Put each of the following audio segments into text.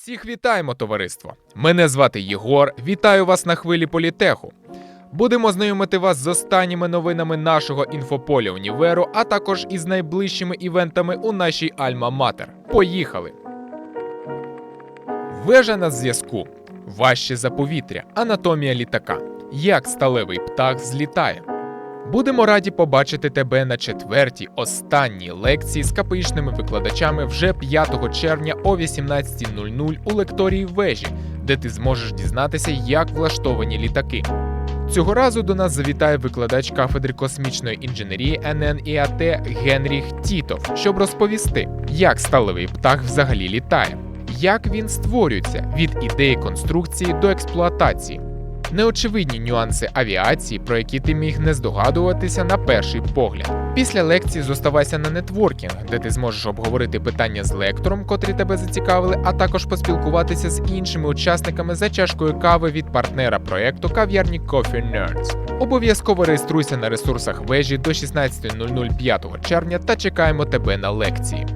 Всіх вітаємо, товариство! Мене звати Єгор. Вітаю вас на хвилі політеху. Будемо знайомити вас з останніми новинами нашого інфополя універу, а також із найближчими івентами у нашій Альма-Матер. Поїхали! Вежа на зв'язку. Важче за повітря. Анатомія літака. Як сталевий птах злітає. Будемо раді побачити тебе на четвертій останній лекції з КПІшними викладачами вже 5 червня о 18.00 у лекторії вежі, де ти зможеш дізнатися, як влаштовані літаки. Цього разу до нас завітає викладач кафедри космічної інженерії НН ІАТ Генріх Тітов, щоб розповісти, як сталевий птах взагалі літає, як він створюється від ідеї конструкції до експлуатації. Неочевидні нюанси авіації, про які ти міг не здогадуватися на перший погляд. Після лекції зоставайся на нетворкінг, де ти зможеш обговорити питання з лектором, котрі тебе зацікавили, а також поспілкуватися з іншими учасниками за чашкою кави від партнера проекту кав'ярні Coffee Nerds. Обов'язково реєструйся на ресурсах вежі до 16.00 5 червня та чекаємо тебе на лекції.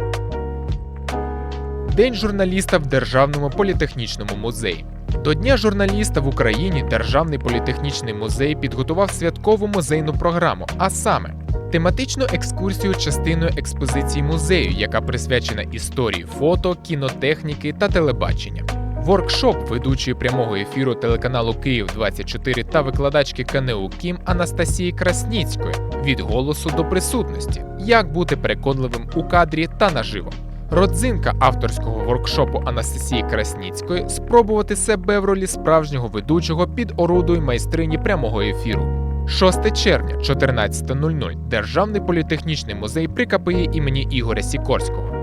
День журналіста в Державному політехнічному музеї. До Дня журналіста в Україні Державний політехнічний музей підготував святкову музейну програму, а саме тематичну екскурсію частиною експозиції музею, яка присвячена історії фото, кінотехніки та телебачення. Воркшоп ведучої прямого ефіру телеканалу Київ 24 та викладачки КНУ Кім Анастасії Красніцької від голосу до присутності, як бути переконливим у кадрі та наживо. Родзинка авторського воркшопу Анастасії Красніцької спробувати себе в ролі справжнього ведучого під орудою майстрині прямого ефіру. 6 червня, 14.00 Державний політехнічний музей при КПІ імені Ігоря Сікорського.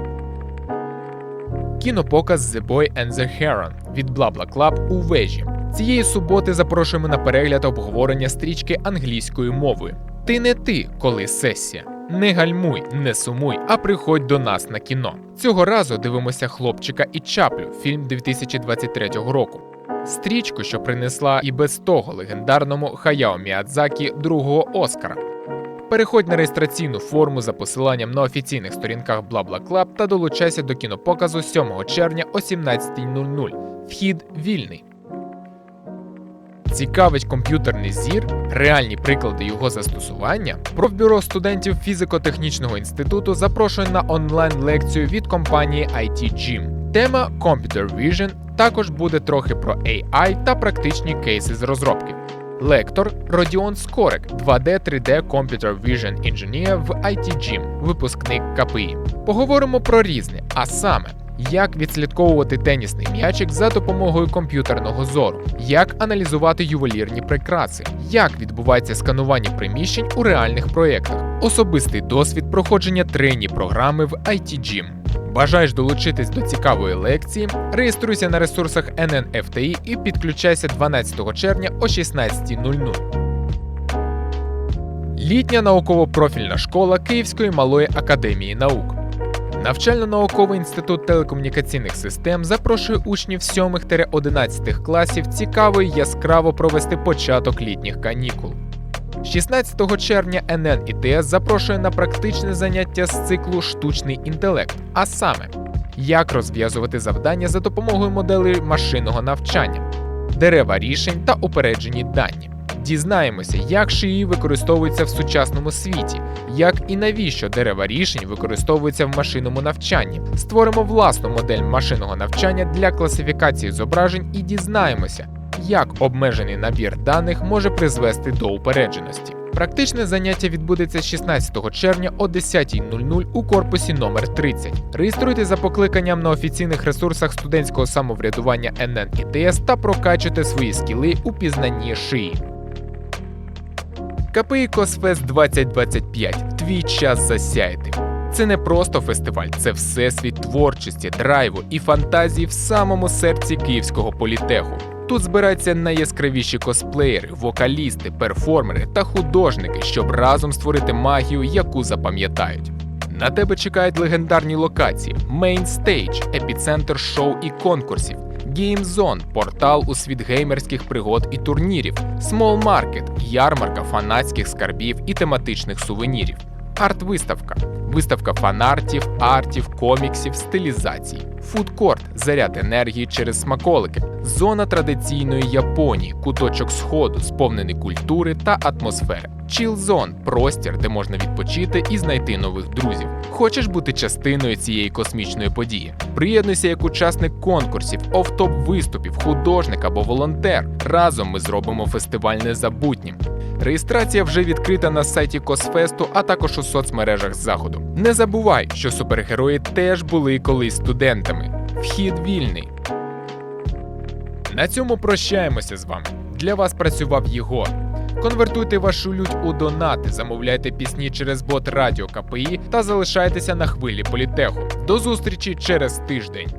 Кінопоказ The Boy and the Heron від Blah Club у вежі. Цієї суботи запрошуємо на перегляд обговорення стрічки англійською мовою. Ти не ти, коли сесія. Не гальмуй, не сумуй, а приходь до нас на кіно. Цього разу дивимося хлопчика і чаплю, фільм 2023 року. Стрічку, що принесла і без того легендарному Хаяо Міядзакі другого Оскара. Переходь на реєстраційну форму за посиланням на офіційних сторінках BlaBlaClub та долучайся до кінопоказу 7 червня о 17.00. Вхід вільний. Цікавить комп'ютерний зір, реальні приклади його застосування. Профбюро студентів фізико-технічного інституту запрошує на онлайн-лекцію від компанії IT Gym. Тема Computer Vision також буде трохи про AI та практичні кейси з розробки. Лектор Родіон Скорик, 2D 3D Computer Vision Engineer в IT Gym, випускник КПІ. Поговоримо про різне, а саме. Як відслідковувати тенісний м'ячик за допомогою комп'ютерного зору, як аналізувати ювелірні прикраси, як відбувається сканування приміщень у реальних проєктах, особистий досвід проходження трені програми в IT Gym. Бажаєш долучитись до цікавої лекції? Реєструйся на ресурсах NNFTI і підключайся 12 червня о 16.00. Літня науково-профільна школа Київської малої академії наук. Навчально-науковий інститут телекомунікаційних систем запрошує учнів 7-11 класів цікаво і яскраво провести початок літніх канікул. 16 червня НН ІТС запрошує на практичне заняття з циклу Штучний інтелект, а саме, як розв'язувати завдання за допомогою моделей машинного навчання, дерева рішень та упереджені дані. Дізнаємося, як шиї використовуються в сучасному світі, як і навіщо дерева рішень використовуються в машинному навчанні. Створимо власну модель машинного навчання для класифікації зображень і дізнаємося, як обмежений набір даних може призвести до упередженості. Практичне заняття відбудеться 16 червня о 10.00 у корпусі номер 30 Реєструйте за покликанням на офіційних ресурсах студентського самоврядування НН ІТС та прокачуйте свої скіли у пізнанні шиї. КПІ Косфест 2025. Твій час засяяти. Це не просто фестиваль, це всесвіт творчості, драйву і фантазії в самому серці київського політеху. Тут збираються найяскравіші косплеєри, вокалісти, перформери та художники, щоб разом створити магію, яку запам'ятають. На тебе чекають легендарні локації: мейнстейдж, епіцентр шоу і конкурсів, GameZone – портал у світ геймерських пригод і турнірів, Small Market – ярмарка фанатських скарбів і тематичних сувенірів, арт-виставка, виставка фанартів, артів, коміксів, стилізацій. Фудкорт, заряд енергії через смаколики, зона традиційної Японії, куточок сходу, сповнений культури та атмосфери. Zone – простір, де можна відпочити і знайти нових друзів. Хочеш бути частиною цієї космічної події? Приєднуйся як учасник конкурсів, офтоп виступів, художник або волонтер. Разом ми зробимо фестиваль незабутнім. Реєстрація вже відкрита на сайті Косфесту, а також у соцмережах заходу. Не забувай, що супергерої теж були колись студентами. Вхід вільний. На цьому прощаємося з вами. Для вас працював Єгор. Конвертуйте вашу лють у донати, замовляйте пісні через бот Радіо КПІ та залишайтеся на хвилі політеху. До зустрічі через тиждень.